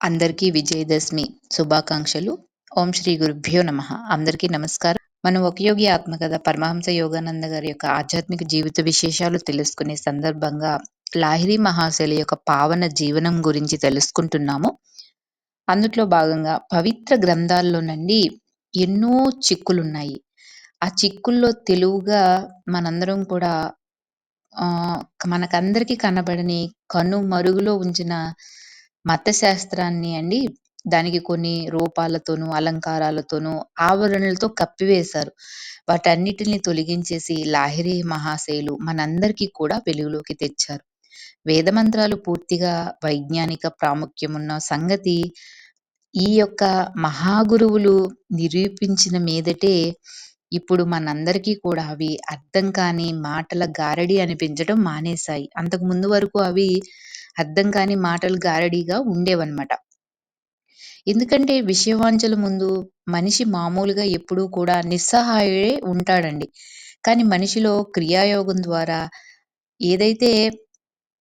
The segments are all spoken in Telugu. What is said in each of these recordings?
అందరికీ విజయదశమి శుభాకాంక్షలు. ఓం శ్రీ గురుభ్యో నమ. అందరికీ నమస్కారం. మనం ఒక యోగి ఆత్మకథ పరమహంస యోగానంద గారి యొక్క ఆధ్యాత్మిక జీవిత విశేషాలు తెలుసుకునే సందర్భంగా లాహిరి మహాశైలి యొక్క పావన జీవనం గురించి తెలుసుకుంటున్నాము. అందుట్లో భాగంగా పవిత్ర గ్రంథాల్లో నుండి ఎన్నో చిక్కులున్నాయి. ఆ చిక్కుల్లో తెలుగుగా మనందరం కూడా ఆ మనకందరికీ కనబడని కను మరుగులో ఉంచిన మత శాస్త్రాన్ని అండి దానికి కొన్ని రూపాలతోనూ, అలంకారాలతోనూ, ఆవరణలతో కప్పివేశారు. వాటన్నిటిని తొలగించేసి లాహిరి మహాశయులు మనందరికీ కూడా వెలుగులోకి తెచ్చారు. వేదమంత్రాలు పూర్తిగా వైజ్ఞానిక ప్రాముఖ్యమున్న సంగతి ఈ యొక్క మహాగురువులు నిరూపించిన మీదటే ఇప్పుడు మనందరికీ కూడా అవి అర్థం కాని మాటల గారడి అనిపించడం మానేశాయి. అంతకు ముందు వరకు అవి అర్థం కాని మాటలు గారడీగా ఉండేవన్నమాట. ఎందుకంటే విషయవాంఛల ముందు మనిషి మామూలుగా ఎప్పుడూ కూడా నిస్సహాయుడే ఉంటాడండి. కానీ మనిషిలో క్రియాయోగం ద్వారా ఏదైతే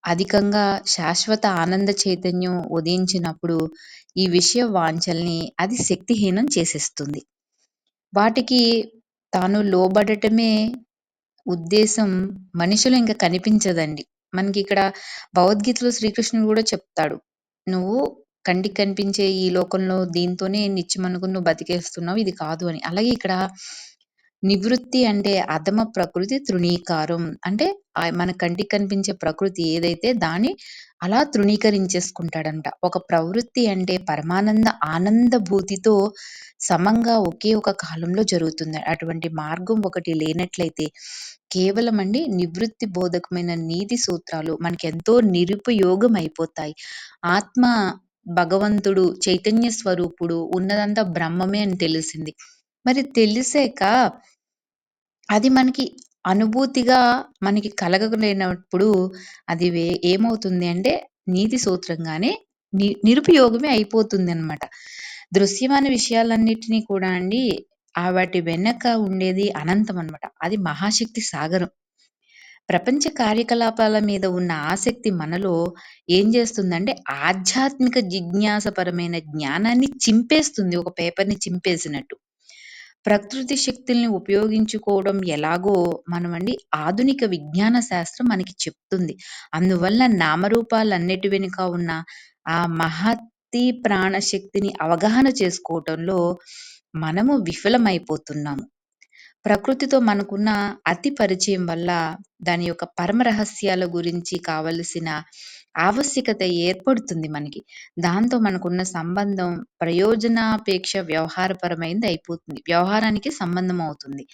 అధికంగా శాశ్వత ఆనంద చైతన్యం ఉదయించినప్పుడు ఈ విషయ వాంఛల్ని అది శక్తిహీనం చేసేస్తుంది. వాటికి తాను లోబడటమే ఉద్దేశం మనిషిలో ఇంక కనిపించదండి. మనకిక్కడ భగవద్గీతలో శ్రీకృష్ణుడు కూడా చెప్తాడు. నువ్వు కంటికి కనిపించే ఈ లోకంలో దీంతోనే నిత్యమనుకుని నువ్వు బతికేస్తున్నావు ఇది కాదు అని. అలాగే ఇక్కడ నివృత్తి అంటే అధమ ప్రకృతి తృణీకారం. అంటే మన కంటికి కనిపించే ప్రకృతి ఏదైతే దాన్ని అలా తృణీకరించేసుకుంటాడంట. ఒక ప్రవృత్తి అంటే పరమానంద ఆనందభూతితో సమంగా ఒకే ఒక కాలంలో జరుగుతుంది. అటువంటి మార్గం ఒకటి లేనట్లయితే కేవలం అండి నివృత్తి బోధకమైన నీతి సూత్రాలు మనకెంతో నిరుపయోగం అయిపోతాయి. ఆత్మ భగవంతుడు, చైతన్య స్వరూపుడు, ఉన్నదంతా బ్రహ్మమే అని తెలిసింది. మరి తెలిసాక అది మనకి అనుభూతిగా మనకి కలగలేనప్పుడు అది వే ఏమవుతుంది అంటే నీతి సూత్రంగానే ని నిరుపయోగమే అయిపోతుంది అనమాట దృశ్యమాన విషయాలన్నిటిని కూడా అండి ఆ వాటి వెనక ఉండేది అనంతం అనమాట. అది మహాశక్తి సాగరం. ప్రపంచ కార్యకలాపాల మీద ఉన్న ఆసక్తి మనలో ఏం చేస్తుందంటే ఆధ్యాత్మిక జిజ్ఞాసపరమైన జ్ఞానాన్ని చింపేస్తుంది ఒక పేపర్‌ని చింపేసినట్టు. ప్రకృతి శక్తుల్ని ఉపయోగించుకోవడం ఎలాగో మనమండి ఆధునిక విజ్ఞాన శాస్త్రం మనకి చెప్తుంది. అందువల్ల నామరూపాలన్నిటి వెనుక ఉన్న ఆ మహత్తి ప్రాణశక్తిని అవగాహన చేసుకోవటంలో మనము విఫలమైపోతున్నాము. ప్రకృతితో మనకున్న అతి పరిచయం వల్ల దాని యొక్క పరమ రహస్యాల గురించి కావలసిన ఆవశ్యకత ఏర్పడుతుంది మనకి. దాంతో మనకున్న సంబంధం ప్రయోజనాపేక్ష వ్యవహారపరమైనది అయిపోతుంది. వ్యవహారానికి సంబంధం అవుతుంది.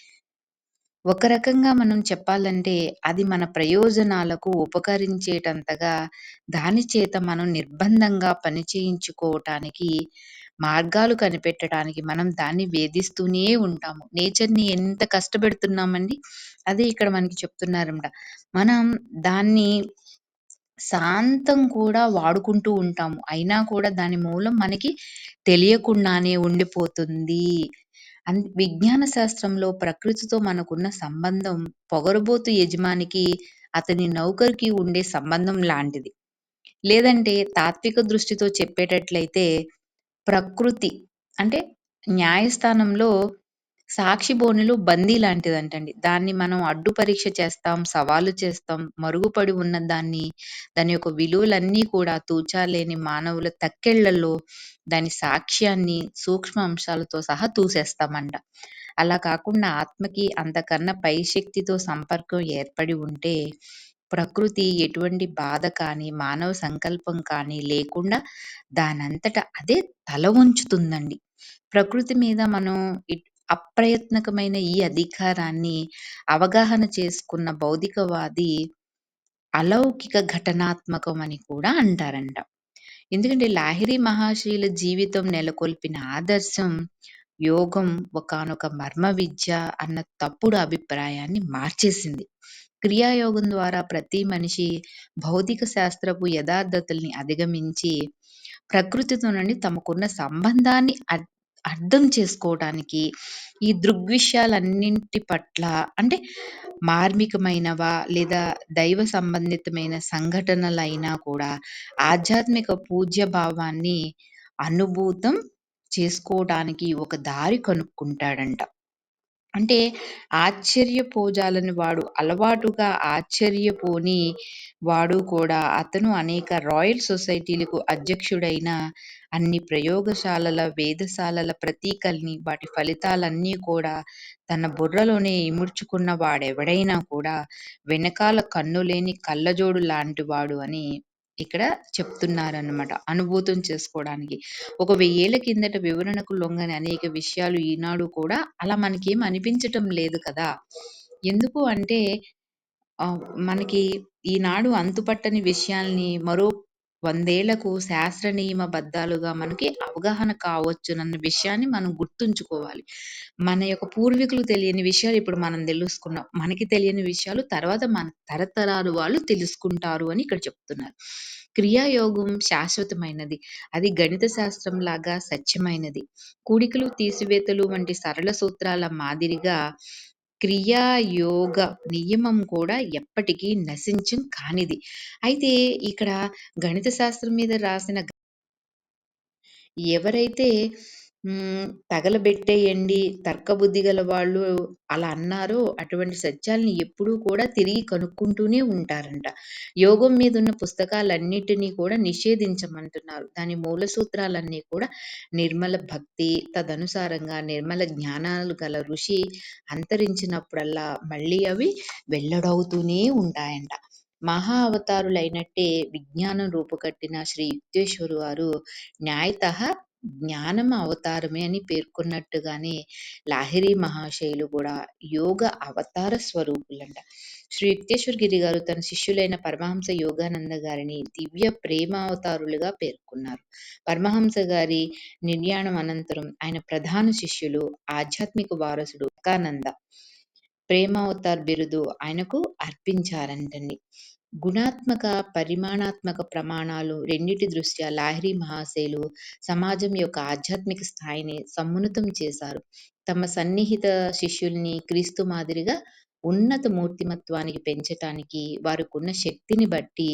ఒక రకంగా మనం చెప్పాలంటే అది మన ప్రయోజనాలకు ఉపకరించేటంతగా దాని చేత మనం నిర్బంధంగా పనిచేయించుకోవటానికి మార్గాలు కనిపెట్టడానికి మనం దాన్ని వేధిస్తూనే ఉంటాము. నేచర్‌ని ఎంత కష్టపెడుతున్నామండి. అదే ఇక్కడ మనకి చెప్తున్నారన్నమాట. మనం దాన్ని శాంతం కూడా వాడుకుంటూ ఉంటాము. అయినా కూడా దాని మూలం మనకి తెలియకుండానే ఉండిపోతుంది. అన్ విజ్ఞాన శాస్త్రంలో ప్రకృతితో మనకున్న సంబంధం పొగరుబోతు యజమానికి, అతని నౌకరుకి ఉండే సంబంధం లాంటిది. లేదంటే తాత్విక దృష్టితో చెప్పేటట్లయితే ప్రకృతి అంటే న్యాయస్థానంలో సాక్షి బోనులో బందీ లాంటిదంటండి. దాన్ని మనం అడ్డు పరీక్ష చేస్తాం, సవాలు చేస్తాం. మరుగుపడి ఉన్న దాన్ని, దాని యొక్క విలువలన్నీ కూడా తూచాలేని మానవుల తక్కెళ్ళలో దాని సాక్ష్యాన్ని సూక్ష్మ అంశాలతో సహా తూసేస్తామంట. అలా కాకుండా ఆత్మకి అంతకన్నా పై శక్తితో సంపర్కం ఏర్పడి ఉంటే ప్రకృతి ఎటువంటి బాధ కానీ, మానవ సంకల్పం కానీ లేకుండా దానంతట అదే తల వంచుతుందండి. ప్రకృతి మీద మనం ఇట్ అప్రయత్నకమైన ఈ అధికారాన్ని అవగాహన చేసుకున్న భౌతికవాది అలౌకిక ఘటనాత్మకం అని కూడా అంటారంట. ఎందుకంటే లాహిరి మహర్షుల జీవితం నెలకొల్పిన ఆదర్శం యోగం ఒకనొక మర్మ విద్య అన్న తప్పుడు అభిప్రాయాన్ని మార్చేసింది. క్రియాయోగం ద్వారా ప్రతి మనిషి భౌతిక శాస్త్రపు యథార్థతల్ని అధిగమించి ప్రకృతితో నుండి తమకున్న సంబంధాన్ని అర్ అర్థం చేసుకోవటానికి ఈ దృగ్విషయాలన్నింటి పట్ల అంటే మార్మికమైనవా లేదా దైవ సంబంధితమైన సంఘటనలైనా కూడా ఆధ్యాత్మిక పూజ్య భావాన్ని అనుభూతం చేసుకోవడానికి ఒక దారి కనుక్కుంటాడంట. అంటే ఆశ్చర్యపోజాలని వాడు అలవాటుగా ఆశ్చర్యపోని వాడు కూడా అతను అనేక రాయల్ సొసైటీలకు అధ్యక్షుడైన అన్ని ప్రయోగశాలల, వేధశాలల ప్రతీకల్ని, వాటి ఫలితాలన్నీ కూడా తన బుర్రలోనే ఇముడ్చుకున్న వాడెవడైనా కూడా వెనకాల కన్నులేని కళ్ళజోడు లాంటివాడు అని ఇక్కడ చెప్తున్నారన్నమాట. అనుభూతం చేసుకోవడానికి. ఒక వెయ్యేళ్ళ కిందట వివరణకు లొంగని అనేక విషయాలు ఈనాడు కూడా అలా మనకేం అనిపించటం లేదు కదా! ఎందుకు అంటే మనకి ఈనాడు అంతుపట్టని విషయాల్ని మరో వందేళ్ళకు శాస్త్ర నియమ బద్దాలుగా మనకి అవగాహన కావచ్చునన్న విషయాన్ని మనం గుర్తుంచుకోవాలి. మన యొక్క పూర్వీకులు తెలియని విషయాలు ఇప్పుడు మనం తెలుసుకున్నాం. మనకి తెలియని విషయాలు తర్వాత మన తరతరాలు వాళ్ళు తెలుసుకుంటారు అని ఇక్కడ చెప్తున్నారు. క్రియాయోగం శాశ్వతమైనది. అది గణిత శాస్త్రం లాగా సత్యమైనది. కూడికలు, తీసివేతలు వంటి సరళ సూత్రాల మాదిరిగా క్రియాయోగ నియమం కూడా ఎప్పటికీ నశించం కానిది. అయితే ఇక్కడ గణిత శాస్త్రం మీద రాసిన ఎవరైతే హ్మ్. తగలబెట్టేయండి తర్కబుద్ధి గల వాళ్ళు అలా అన్నారో అటువంటి సత్యాల్ని ఎప్పుడూ కూడా తిరిగి కనుక్కుంటూనే ఉంటారంట. యోగం మీదున్న పుస్తకాలన్నిటిని కూడా నిషేధించమంటున్నారు. దాని మూల సూత్రాలన్నీ కూడా నిర్మల భక్తి, తదనుసారంగా నిర్మల జ్ఞానాలు గల ఋషి అంతరించినప్పుడల్లా మళ్ళీ అవి వెల్లడవుతూనే ఉంటాయంట. మహా అవతారులైనట్టే విజ్ఞానం రూపుకట్టిన శ్రీ యుక్తేశ్వరు వారు న్యాయతః జ్ఞానం అవతారమే అని పేర్కొన్నట్టుగానే లాహిరి మహాశయులు కూడా యోగ అవతార స్వరూపులంట. శ్రీ యుక్తేశ్వర్ గిరి గారు తన శిష్యులైన పరమహంస యోగానంద గారిని దివ్య ప్రేమ అవతారులుగా పేర్కొన్నారు. పరమహంస గారి నిర్యాణం అనంతరం ఆయన ప్రధాన శిష్యులు, ఆధ్యాత్మిక వారసుడు వివేకానంద ప్రేమావతార్ బిరుదు ఆయనకు అర్పించారంటండి. గుణాత్మక, పరిమాణాత్మక ప్రమాణాలు రెండిటి దృష్ట్యా లాహిరి మహాశయులు సమాజం యొక్క ఆధ్యాత్మిక స్థాయిని సమున్నతం చేశారు. తమ సన్నిహిత శిష్యుల్ని క్రీస్తు మాదిరిగా ఉన్నత మూర్తిమత్వానికి పెంచటానికి వారికున్న శక్తిని బట్టి,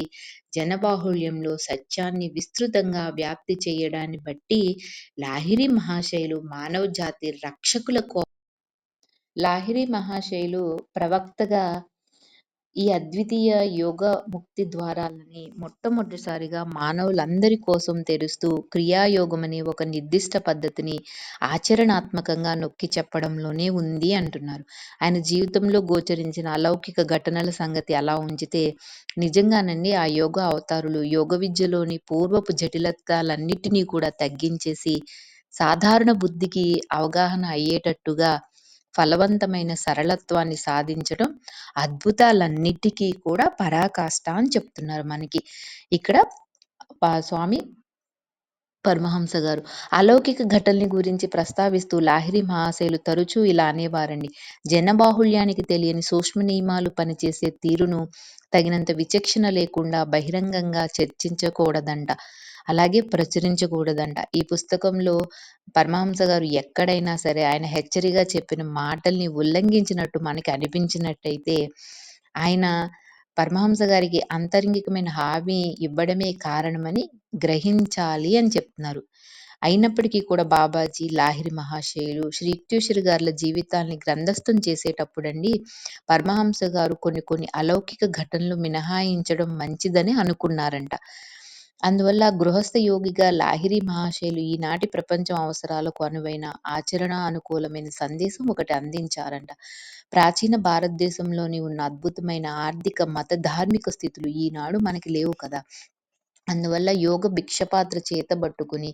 జనబాహుళ్యంలో సత్యాన్ని విస్తృతంగా వ్యాప్తి చేయడాన్ని బట్టి లాహిరి మహాశయులు మానవజాతి రక్షకుల కో లాహిరి మహాశయులు ప్రవక్తగా ఈ అద్వితీయ యోగ ముక్తి ద్వారాలని మొట్టమొదటిసారిగా మానవులందరి కోసం తెరుస్తూ క్రియాయోగమనే ఒక నిర్దిష్ట పద్ధతిని ఆచరణాత్మకంగా నొక్కి చెప్పడంలోనే ఉంది అంటున్నారు. ఆయన జీవితంలో గోచరించిన అలౌకిక ఘటనల సంగతి అలా ఉంచితే నిజంగానండి ఆ యోగ అవతారులు యోగ విద్యలోని పూర్వపు జటిలతలన్నిటినీ కూడా తగ్గించేసి సాధారణ బుద్ధికి అవగాహన అయ్యేటట్టుగా ఫలవంతమైన సరళత్వాన్ని సాధించడం అద్భుతాలన్నిటికీ కూడా పరాకాష్ట అని చెప్తున్నారు మనకి. ఇక్కడ స్వామి పరమహంస గారు. అలౌకిక ఘటనల్ని గురించి ప్రస్తావిస్తూ లాహిరి మహాశయులు తరచూ ఇలా అనేవారండి. జనబాహుళ్యానికి తెలియని సూక్ష్మ నియమాలు పనిచేసే తీరును తగినంత విచక్షణ లేకుండా బహిరంగంగా చర్చించకూడదంట. అలాగే ప్రచురించకూడదంట. ఈ పుస్తకంలో పరమహంస గారు ఎక్కడైనా సరే ఆయన హెచ్చరిగా చెప్పిన మాటల్ని ఉల్లంఘించినట్టు మనకి అనిపించినట్టయితే ఆయన పరమహంస గారికి అంతరంగికమైన హామీ ఇవ్వడమే కారణమని గ్రహించాలి అని చెప్తున్నారు. అయినప్పటికీ కూడా బాబాజీ, లాహిరి మహాశయులు, శ్రీ యుక్తేశ్వర గారుల జీవితాల్ని గ్రంథస్థం చేసేటప్పుడండి పరమహంస గారు కొన్ని కొన్ని అలౌకిక ఘటనలు మినహాయించడం మంచిదని అనుకున్నారంట. అందువల్ల గృహస్థ యోగిగా లాహిరి మహాశయులు ఈనాటి ప్రపంచం అవసరాలకు అనువైన ఆచరణ అనుకూలమైన సందేశం ఒకటి అందించారంట. ప్రాచీన భారతదేశంలోని ఉన్న అద్భుతమైన ఆర్థిక, మత, ధార్మిక స్థితులు ఈనాడు మనకి లేవు కదా! అందువల్ల యోగ భిక్షపాత్ర చేతబట్టుకుని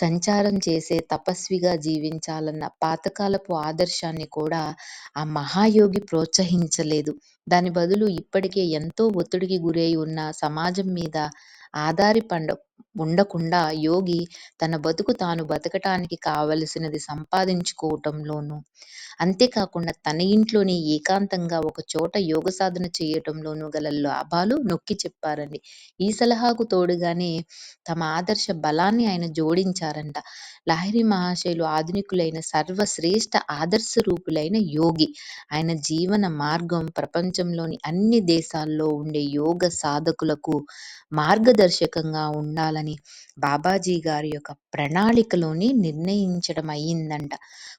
సంచారం చేసే తపస్విగా జీవించాలన్న పాతకాలపు ఆదర్శాన్ని కూడా ఆ మహాయోగి ప్రోత్సహించలేదు. దాని బదులు ఇప్పటికే ఎంతో ఒత్తిడికి గురై ఉన్న సమాజం మీద ఆదారి పండుగ ఉండకుండా యోగి తన బతుకు తాను బతకటానికి కావలసినది సంపాదించుకోవటంలోనూ, అంతేకాకుండా తన ఇంట్లోనే ఏకాంతంగా ఒక చోట యోగ సాధన చేయటంలోనూ గల లాభాలు నొక్కి చెప్పారండి. ఈ సలహాకు తోడుగానే తమ ఆదర్శ బలాన్ని ఆయన జోడించారంట. లాహిరి మహాశయులు ఆధునికులైన సర్వశ్రేష్ఠ ఆదర్శరూపులైన యోగి. ఆయన జీవన మార్గం ప్రపంచంలోని అన్ని దేశాల్లో ఉండే యోగ సాధకులకు మార్గదర్శకంగా ఉండాలని బాబాజీ గారి యొక్క ప్రణాళికలోని నిర్ణయించడం అయ్యిందంట.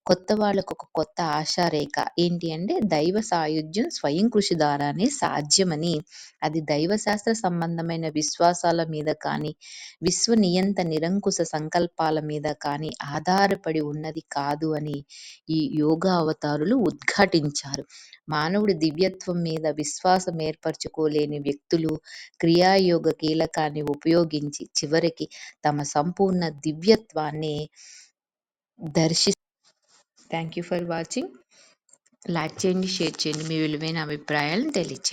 కొత్త వాళ్ళకు ఒక కొత్త ఆశారేఖ. ఏంటి అంటే దైవ సాయుధ్యం స్వయం కృషి ద్వారానే సాధ్యమని. అది దైవశాస్త్ర సంబంధమైన విశ్వాసాల మీద కానీ విశ్వ నియంత నిరంకుశ సంకల్పాల మీద కానీ ఆధారపడి ఉన్నది కాదు అని ఈ యోగా అవతారులు ఉద్ఘాటించారు. మానవుడి దివ్యత్వం మీద విశ్వాసం ఏర్పరచుకోలేని వ్యక్తులు క్రియాయోగ కీలకాన్ని ఉపయోగించి చివరికి తమ సంపూర్ణ దివ్యత్వాన్ని Darsi thank you for watching like చేయండి షేర్ చేయండి. మీ విలువైన అభిప్రాయాలను తెలియచేయండి.